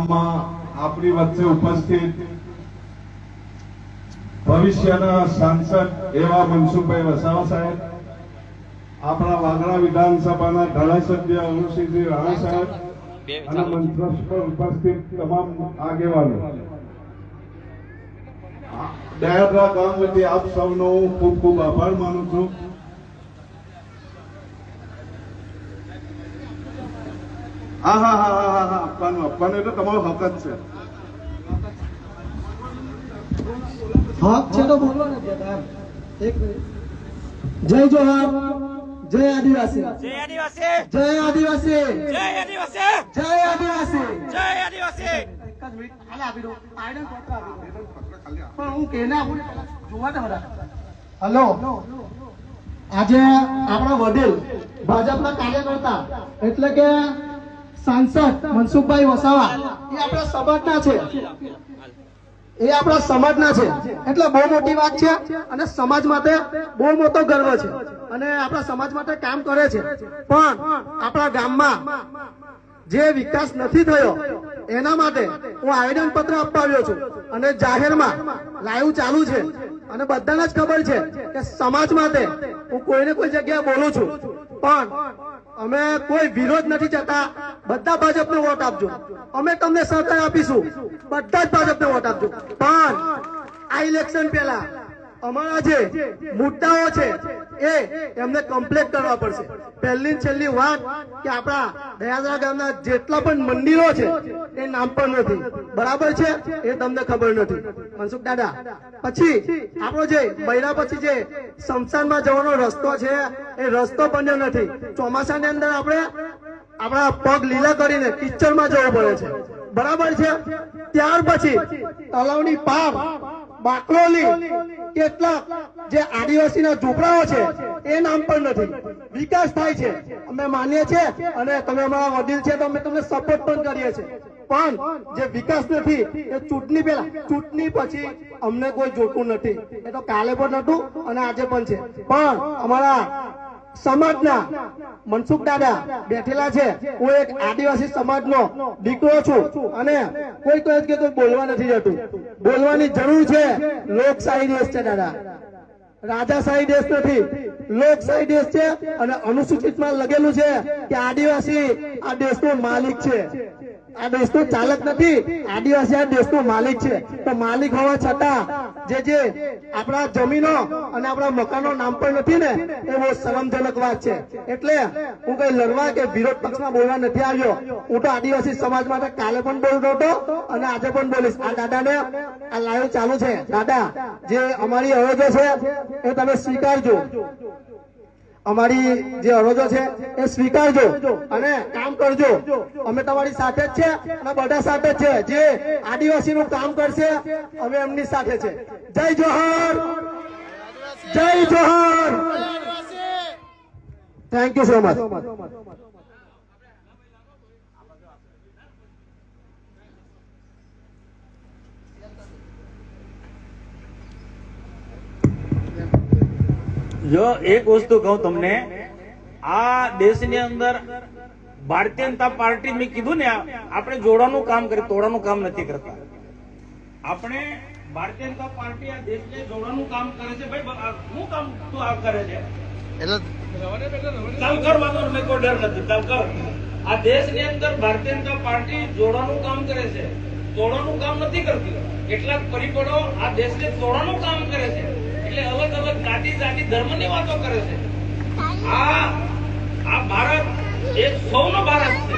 ગામમાં આપણી વચ્ચે ઉપસ્થિત ભવિષ્યના સાંસદ એવા મનસુખભાઈ વસાવા સાહેબ આપણા વાગડા વિધાનસભાના ધારાસભ્ય અનુસિંહજી રાણા સાહેબ અને મંચ પર ઉપસ્થિત તમામ આગેવાનો. દયાદરા ગામ વતી આપ સૌનો ખૂબ ખૂબ આભાર માનું છું. હા હા હા હા હા હા આપવાનું આપવાનું એટલે તમારો હક જ છે. હક છે તો બોલો ને એક મિનિટ. જય જોહાર. જય આદિવાસી. જય આદિવાસી. જય આદિવાસી. જય આદિવાસી. જય આદિવાસી. જય આદિવાસી. એક જ મિનિટ. ખાલી આપી દો આયરન પત્ર આપી દો પણ હું કેને આપું ને જોવા દે બધા. હલો. આજે આપણા વડીલ ભાજપના કાર્યકર્તા એટલે કે સાંસદ મનસુખભાઈ વસાવા. એ આપણા સમાજના છે. એ આપણા સમાજના છે. એટલે બહુ મોટી વાત છે અને સમાજ માટે બહુ મોટો ગર્વ છે. અને આપણા સમાજ માટે કામ કરે છે. પણ આપણા ગામમાં જે વિકાસ નથી થયો, એના માટે હું આવેદન પત્ર અપાવ્યો છું. અને જાહેરમાં લાઈવ ચાલુ છે. અને બધાને જ ખબર છે કે સમાજ માટે હું કોઈને કોઈ જગ્યાએ બોલું છું. પણ અમે કોઈ વિરોધ નથી જતા. બધા ભાજપને વોટ આપજો. અમે તમને સહકાર આપીશું. બધા જ ભાજપને વોટ આપજો. પણ આ ઇલેક્શન પહેલા અમારા જે મુદ્દાઓ છે, એ એમને કમ્પ્લેટ કરવા પડશે. પહેલી છેલ્લી વાત કે આપણા દયાદરા ગામના જેટલા પણ મંદિરો છે, એ નામ પણ નથી. બરાબર છે? એ તમને ખબર નથી. મનસુખ દાદા, પછી આપણો જે બૈરા પછી જે શમશાનમાં જવાનો રસ્તો છે, એ રસ્તો બન્યો નથી. ચોમાસાની અંદર આપણે આપણા પગ લીલા કરીને કિચડમાં જવું પડે છે. બરાબર છે? ત્યાર પછી તલાવની પાર બાકરોલી કેટલાક જે આદિવાસીના ઝૂંપડાઓ છે, એ નામ પણ નથી. વિકાસ થાય છે. અમે માનીએ છીએ અને તમે અમારા વડીલ છે તો અમે તમને સપોર્ટ પણ કરીએ છીએ. પણ જે વિકાસ નથી, એ ચૂંટણી પહેલા, ચૂંટણી પછી અમને કોઈ જોતું નથી. એ તો કાલે પણ નતું અને આજે પણ છે. પણ અમારા સમાજના મનસુખ દાદા બેઠેલા છે. હું એક આદિવાસી સમાજનો દીકરો છું અને કોઈ કહે કે કોઈ બોલવા નથી જતું. બોલવાની જરૂર છે. લોકશાહી દેશ છે દાદા. રાજાશાહી દેશ નથી. લોકશાહી દેશ છે અને અનુસૂચિતમાં લગેલું છે કે આદિવાસી આ દેશનો માલિક છે. આ દેશનો ચાલક નથી. આદિવાસી આ દેશનો માલિક છે. તો માલિક હોવા છતાં જે જે આપણા જમીનો અને આપણા મકાનો નામ પણ નથી ને, એ બહુ શરમજનક વાત છે. એટલે હું કઈ લડવા કે વિરોધ પક્ષમાં બોલવા નથી આવ્યો. હું તો આદિવાસી સમાજ માટે કાલે પણ બોલતો હતો અને આજે પણ બોલીશ. આ દાદાને આ લાઈવ ચાલુ છે. દાદા, જે અમારી અરજો છે, એ તમે સ્વીકારજો. અમારી જે અરજો છે એ સ્વીકારજો અને કામ કરજો. અમે તમારી સાથે જ છે અને બધા સાથે જ છે. જે આદિવાસી નું કામ કરશે અમે એમની સાથે છે. જય જોહર! જય જોહર! થેન્ક યુ સો મચ જો એક વસ્તુ કહું તમને આ દેશની અંદર ભારતીય જનતા પાર્ટી મેં કીધું ને આપણે જોડાનું કામ કરી તોડાનું કામ નથી કરતા. આપણે ભારતીય જનતા પાર્ટી આ દેશને જોડવાનું કામ કરે છે. ભાઈ શું કામ તું આ કરે છે? ચાલ કર વાંધો નહીં, કોઈ ડર નથી. ચાલ કર. આ દેશની અંદર ભારતીય જનતા પાર્ટી જોડવાનું કામ કરે છે. તોડવાનું કામ નથી કરતી. કેટલાક પરિબળો આ દેશને તોડવાનું કામ કરે છે. એટલે અલગ અલગ જાતિ જાતિ ધર્મની વાતો કરે છે. આ આ ભારત એક સૌનો ભારત છે.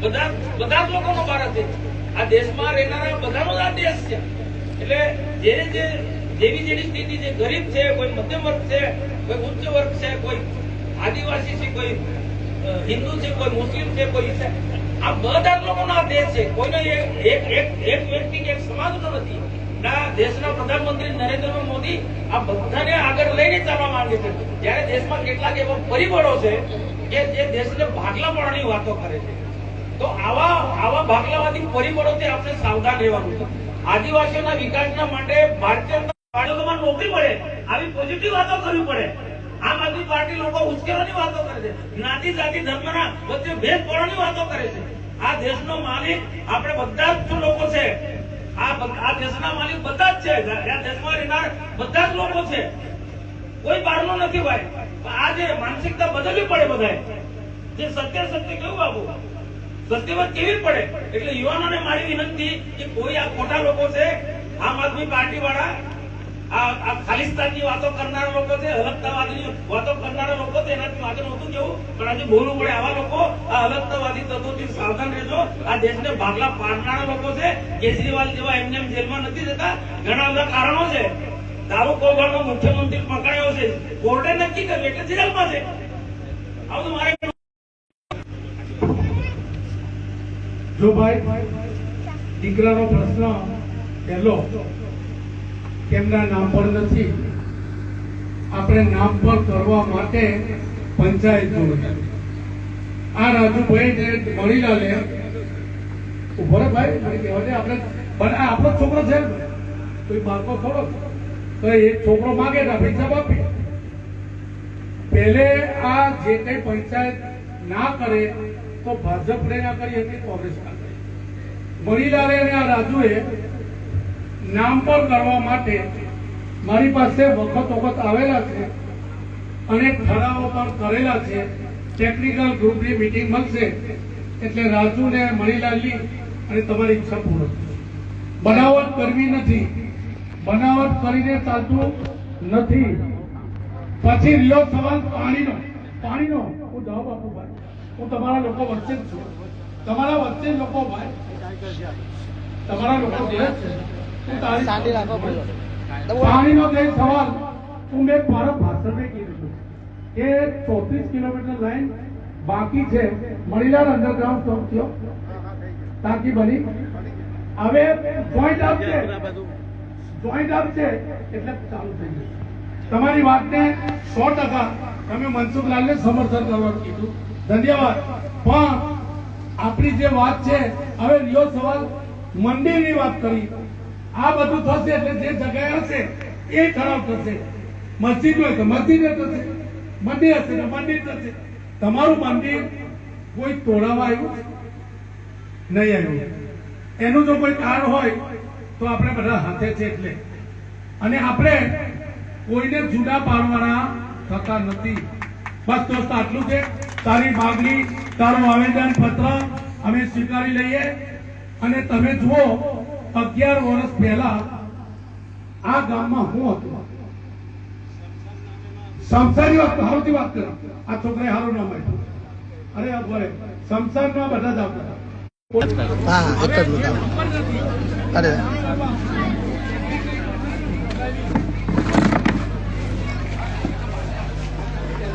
બધા બધા જ લોકોનો ભારત છે. આ દેશમાં રહેનારા બધાનો જ આ દેશ છે. એટલે જે જે જેવી જેવી સ્થિતિ છે, ગરીબ છે, કોઈ મધ્યમ વર્ગ છે, કોઈ ઉચ્ચ વર્ગ છે, કોઈ આદિવાસી છે, કોઈ હિન્દુ છે, કોઈ મુસ્લિમ છે, કોઈ આ બધા જ લોકોનો આ દેશ છે. કોઈનો એક એક એક વ્યક્તિ કે એક સમાજનો નથી. દેશના આગળ લઈને વાતો કરે છે. તો આવા આવા ભાગલાવાદી આદિવાસીઓના વિકાસના માટે ભારતીય નોકરી મળે, આવી પોઝિટિવ વાતો કરવી પડે. આમ આદમી પાર્ટી લોકો ઉશ્કેરવાની વાતો કરે છે. જ્ઞાતિ, જાતિ, ધર્મના વચ્ચે ભેદ પડવાની વાતો કરે છે. આ દેશનો માલિક આપણે બધા જ લોકો છે. કોઈ બહારનો નથી ભાઈ. આ જે માનસિકતા બદલવી પડે બધાએ. સત્ય સત્ય કેવું બાબુ સત્યવાદ કેવી પડે? એટલે યુવાનોને મારી વિનંતી કે કોઈ આ ખોટા લોકો છે, આમ આદમી પાર્ટી વાળા આ ખાલિસ્તાનની વાતો કરનારા લોકો છે, અલગતાવાદની વાતો કરનારા લોકો છે, એનાથી આગળ નહોતું કેવું પણ આજે બોલવું પડે આવા લોકો, આ અલગતાવાદી તત્વોથી સાવધાન રહેજો. આ દેશને ભાગલા પાડનારા લોકો છે. કેજરીવાલ જેવા એમને એમ જેલમાં નથી જતા. ઘણા બધા કારણો છે. દારૂ કોભાંડનો મુખ્યમંત્રી પકડાયો છે. કોર્ટે નક્કી કર્યું એટલે જેલમાં છે. આવું મારે જો ભાઈ, દીકરાનો પ્રશ્ન પહેલો. કેમના નામ પર નથી. આપણે નામ પર કરવા માટે પંચાયત જોડે આ રાજુભાઈ જે રે ભાઈ, મને કહેવા આપણે પણ આ આપણો છોકરો છે કોઈ બાળકો થોડો? તો એ છોકરો માગે ને પૈસા આપીએ. પહેલે આ જે કઈ પંચાયત ના કરે, તો ભાજપને ના કરી હતી કોંગ્રેસ ના કરી મણીલાલે અને આ રાજુએ નામ પર કરવા માટે મારી પાસે વખત વખત આવેલા છે. અને ઠરાવો પણ કરેલા છે. ટેકનિકલ ગ્રુપની મિટિંગ મળશે. એટલે રાજુને મણીલાલની અને તમારી ઈચ્છા પૂર્ણ. બનાવટ કરવી નથી. બનાવટ કરીને ચાલતું નથી. પછી લો સવાલ પાણીનો. પાણીનો હું જવાબ આપું ભાઈ. હું તમારા લોકો વચ્ચે જ છું. તમારા વચ્ચે લોકો ભાઈ. તમારા લોકો છે હું તારી પાણીનો જે સવાલ હું મેં મારા ભાષણમાં કીધું છું કે ચોત્રીસ કિલોમીટર લાઈન બાકી છે. મણીલાલ અંડરગ્રાઉન્ડ સ્ટોપ થયો. ટાંકી બની. હવે જોઈન્ટ આપશે જોઈન્ટ આપશે એટલે ચાલુ થઈ જશે તમારી વાતને સો ટકા તમે મનસુખલાલને સમર્થન કરવાનું કીધું. ધન્યવાદ. પણ આપણી જે વાત છે હવે રિયો સવાલ. મંદિરની વાત કરી. આ બધું થશે એટલે જે જગ્યાએ હશે, એ ખરાબ થશે. મસ્જિદ હોય તો મસ્જિદ થશે, મંદિર હશે તો મંદિર થશે. તમારું મંદિર કોઈ તોડાવા આવ્યું નહીં આવ્યું. એનું જો કોઈ કારણ હોય, તો આપણે બધા હાથે છે એટલે. અને આપણે કોઈને જુદા પાડવાના થતા નથી. બસ દોસ્ત, આટલું છે. તારી માગણી, તારું આવેદન પત્ર અમે સ્વીકારી લઈએ. અને તમે જુઓ અગિયાર વર્ષ પહેલા આ ગામમાં હું હતો. સંસારી વાત હારુથી વાત કરો. આ છોકરાએ હારું નામ આપ્યું. અરે આ સંસારમાં બધા જ આવતા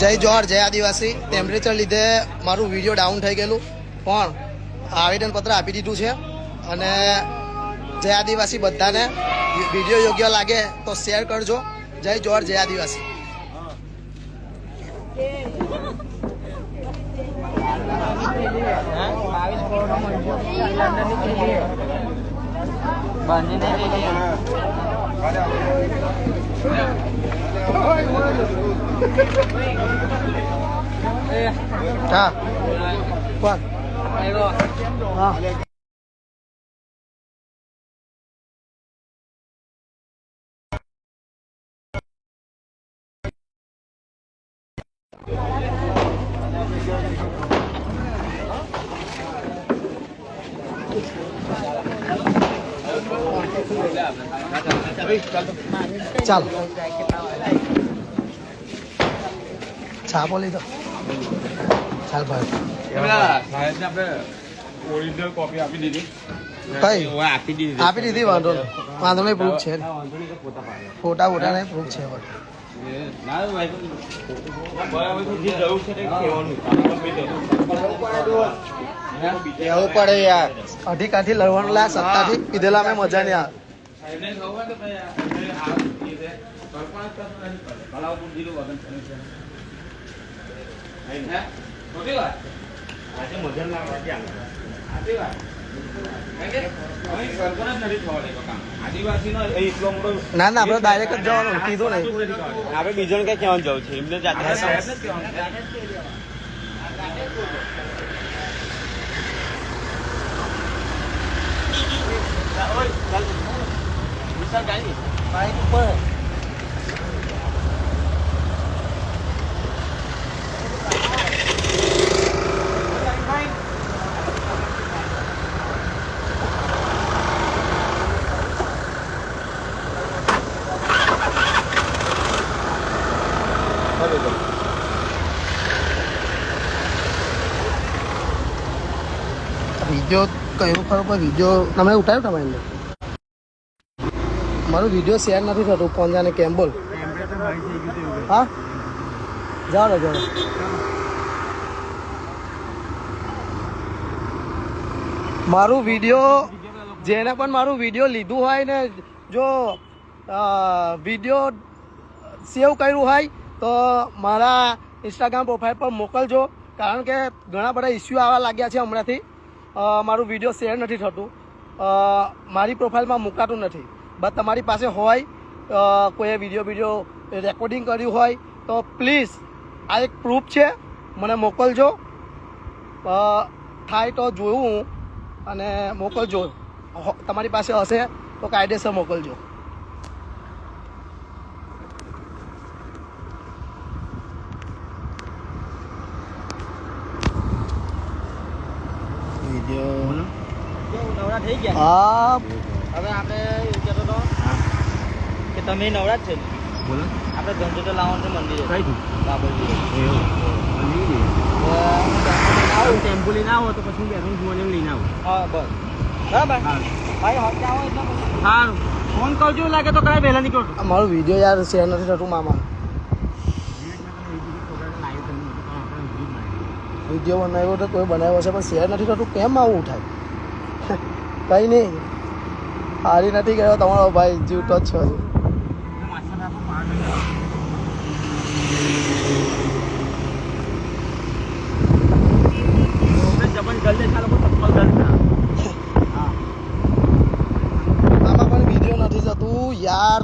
જય જોહર, જય આદિવાસી. ટેમ્પરેચર લીધે મારું વીડિયો ડાઉન થઈ ગયેલું. પણ આવેદનપત્ર આપી દીધું છે. અને જય આદિવાસી બધાને. વીડિયો યોગ્ય લાગે તો શેર કરજો. જય જોર જય આદિવાસી. હા. કોણ હા. ચાલો. ચા બોલી તો ચાલ ભાઈ. કોપી આપી દીધી. આપી દીધી. આપી દીધી વાંધો નહીં વાંધો નહીં પ્રૂફ છે. ફોટા ફોટા નહીં પ્રૂફ છે અઢી અધિકારથી લડવાનું લા સત્તાથી પીધેલા અમે મજા નહીં આવે. સાહેબને ખબર કે ભાઈ આપણે આ રીતે કલ્પના કરતા નથી પડે કલાવપુર જિલ્લો વગન છે હે ખોટી વાત આજે મજા ના આવે આજે વાત ના ના આપડે ડાયરેક્ટ જ જવાનું કીધું નહીં આપડે બીજો ને કઈ કહેવાનું જવું છે એમને જાતે ચાલ જ કહેવાનું. બાઈક ઉપર વીડિયો કયું ખરું પણ વીડિયો તમે ઉતાર્યો તમે એમને મારો વીડિયો શેર નથી થતો પોંજાને કેમ બોલ? હા? જાઓ જાઓ મારું વીડિયો જેને પણ મારું વીડિયો લીધું હોય ને, જો વીડિયો સેવ કર્યું હોય, તો મારા ઇન્સ્ટાગ્રામ પ્રોફાઇલ પર મોકલજો. કારણ કે ઘણા બધા ઇસ્યુ આવવા લાગ્યા છે હમણાંથી. મારું વીડિયો શેર નથી થતું. મારી પ્રોફાઇલમાં મૂકાતું નથી. બસ તમારી પાસે હોય કોઈએ વીડિયો વીડિયો રેકોર્ડિંગ કર્યું હોય તો પ્લીઝ આ એક પ્રૂફ છે. મને મોકલજો. થાય તો જોયું હું અને મોકલજો. તમારી પાસે હશે તો કાયદેસર મોકલજો. નવરા થઈ ગયા હા. હવે આપણે કે તમે નવરા જ છે? બોલો. આપણે ધંધો તો લાવવાનું છે મંદિરે. કઈ બાબરજી. એવું. ટેમ્પો લઈને આવો તો પછી જોઈને લઈને આવો. હા બસ. બરાબર? ભાઈ આવો એટલે સારું. ફોન કરજો લાગે તો કઈ વહેલા નીકળો મારો વીડિયો યાર શેર નથી થતું મામા. વીડિયો બનાવ્યો તો કોઈ બનાવ્યો છે પણ શેર નથી થતું. કેમ આવું થાય કંઈ નહીં. હારી નથી ગયો તમારો ભાઈ જીવતો જ છો હજુ. આમાં પણ વીડિયો નથી થતું યાર.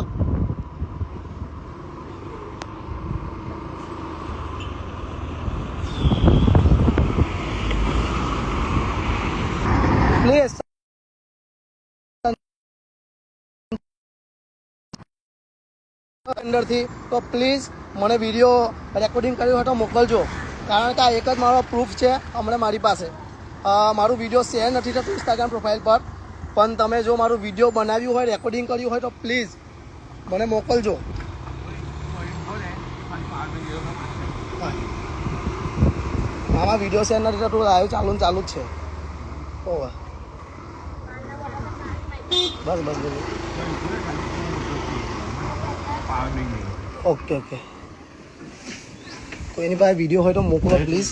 પ્લીઝ અંદરથી તો પ્લીઝ મને વીડિયો રેકોર્ડિંગ કર્યો હોય તો મોકલજો. કારણ કે આ એક જ મારો પ્રૂફ છે હમણાં મારી પાસે. મારું વીડિયો શેર નથી થતું ઇન્સ્ટાગ્રામ પ્રોફાઇલ પર. પણ તમે જો મારું વીડિયો બનાવ્યું હોય રેકોર્ડિંગ કર્યું હોય તો પ્લીઝ મને મોકલજો. આમાં વીડિયો શેર નથી થતું લાઈવ ચાલુ ને ચાલુ જ છે. ઓવા બસ બસ બસ. Okay okay. કોઈની પાસે વીડિયો હોય તો મોકલો પ્લીઝ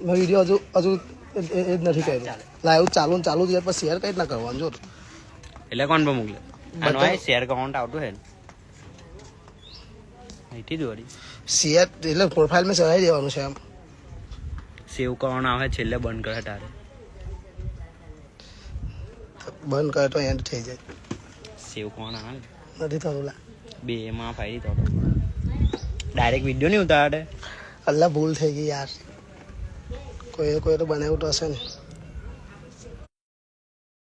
મેં વીડિયો હજુ હજુ એ જ નથી કર્યું લાઈવ ચાલુ ને ચાલુ જ છે પણ શેર કઈ રીતના કરવાનું જો એટલે કોણ પર મોકલે આનો શેર એકાઉન્ટ આવતું હે અહીંથી જ વળી શેર એટલે પ્રોફાઇલમાં ચડાવી દેવાનું છે એમ સેવ કરવાનું આવે છેલ્લે બંધ કરે તારે બંધ કરે તો એન્ડ થઈ જાય સેવ કોણ આવે નથી થતું લા બે એમાં ફાઈ તો ડાયરેક્ટ વીડિયો નહીં ઉતારે અલ્લા, ભૂલ થઈ ગઈ યાર. કોઈ કોઈ તો બનાવ્યું તો હશે ને.